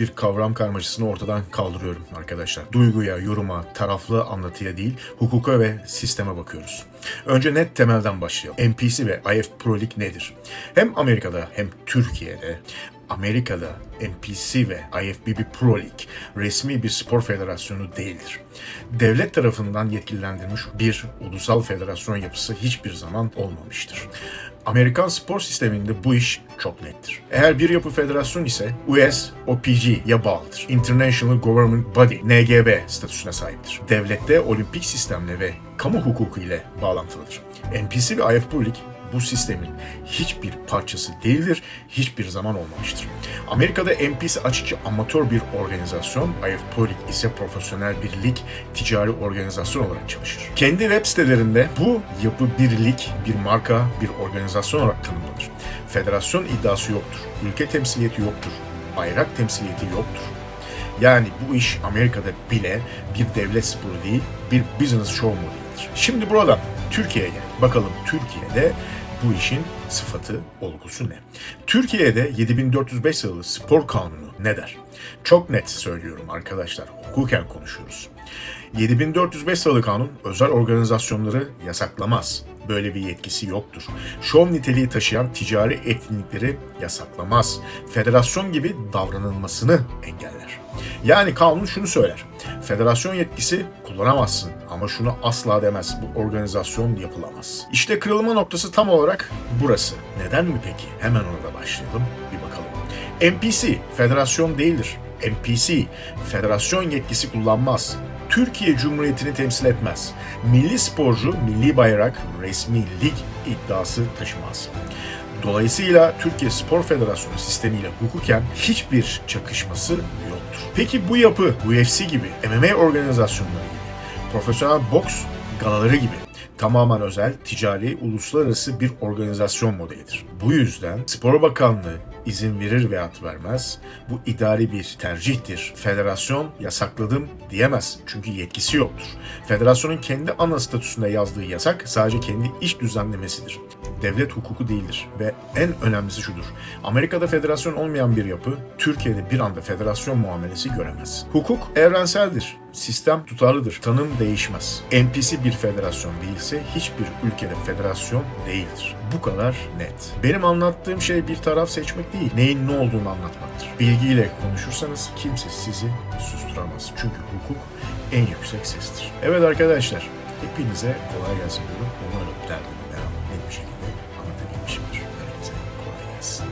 bir kavram karmaşasını ortadan kaldırıyorum arkadaşlar. Duyguya, yoruma, taraflı anlatıya değil, hukuka ve sisteme bakıyoruz. Önce net temelden başlayalım. NPC ve IF Pro League nedir? Hem Amerika'da hem Türkiye'de Amerika'da NPC ve IFBB Pro League resmi bir spor federasyonu değildir. Devlet tarafından yetkilendirilmiş bir ulusal federasyon yapısı hiçbir zaman olmamıştır. Amerikan spor sisteminde bu iş çok nettir. Eğer bir yapı federasyon ise US OPG'ye bağlıdır. International Government Body NGB statüsüne sahiptir. Devlette olimpik sistemle ve kamu hukuku ile bağlantılıdır. NPC ve IF Pro League bu sistemin hiçbir parçası değildir, hiçbir zaman olmamıştır. Amerika'da NPC açıkça amatör bir organizasyon, IF Pro League ise profesyonel bir lig, ticari organizasyon olarak çalışır. Kendi web sitelerinde bu yapı bir lig, bir marka, bir organizasyon olarak tanımlanır. Federasyon iddiası yoktur, ülke temsiliyeti yoktur, bayrak temsiliyeti yoktur. Yani bu iş Amerika'da bile bir devlet sporu değil, bir business show modelidir. Şimdi buradan Türkiye'ye. Bakalım Türkiye'de bu işin sıfatı, olgusu ne? Türkiye'de 7405 sayılı spor kanunu ne der? Çok net söylüyorum arkadaşlar. Hukuken konuşuyoruz. 7405 sayılı kanun özel organizasyonları yasaklamaz. Böyle bir yetkisi yoktur. Şov niteliği taşıyan ticari etkinlikleri yasaklamaz. Federasyon gibi davranılmasını engeller. Yani kanun şunu söyler. Federasyon yetkisi kullanamazsın ama şunu asla demez. Bu organizasyon yapılamaz. İşte kırılma noktası tam olarak burası. Neden mi peki? Hemen ona da başlayalım. Bir bakalım. NPC federasyon değildir. NPC federasyon yetkisi kullanmaz. Türkiye Cumhuriyeti'ni temsil etmez. Milli sporcu, milli bayrak, resmi lig iddiası taşımaz. Dolayısıyla Türkiye Spor Federasyonu sistemiyle hukuken hiçbir çakışması yoktur. Peki bu yapı UFC gibi, MMA organizasyonları gibi, profesyonel boks galaları gibi tamamen özel, ticari, uluslararası bir organizasyon modelidir. Bu yüzden Spor Bakanlığı izin verir veyahut vermez. Bu idari bir tercihtir. Federasyon yasakladım diyemez. Çünkü yetkisi yoktur. Federasyonun kendi ana statüsünde yazdığı yasak sadece kendi iş düzenlemesidir. Devlet hukuku değildir ve en önemlisi şudur. Amerika'da federasyon olmayan bir yapı Türkiye'de bir anda federasyon muamelesi göremez. Hukuk evrenseldir sistem tutarlıdır. Tanım değişmez. NPC bir federasyon değilse hiçbir ülkede federasyon değildir. Bu kadar net. Benim anlattığım şey bir taraf seçmek değil, neyin ne olduğunu anlatmaktır. Bilgiyle konuşursanız kimse sizi susturamaz. Çünkü hukuk en yüksek sestir. Evet arkadaşlar, hepinize kolay gelsin diyorum. Umarım derdimi ben net bir şekilde anlatabilmişimdir. Herkese kolay gelsin.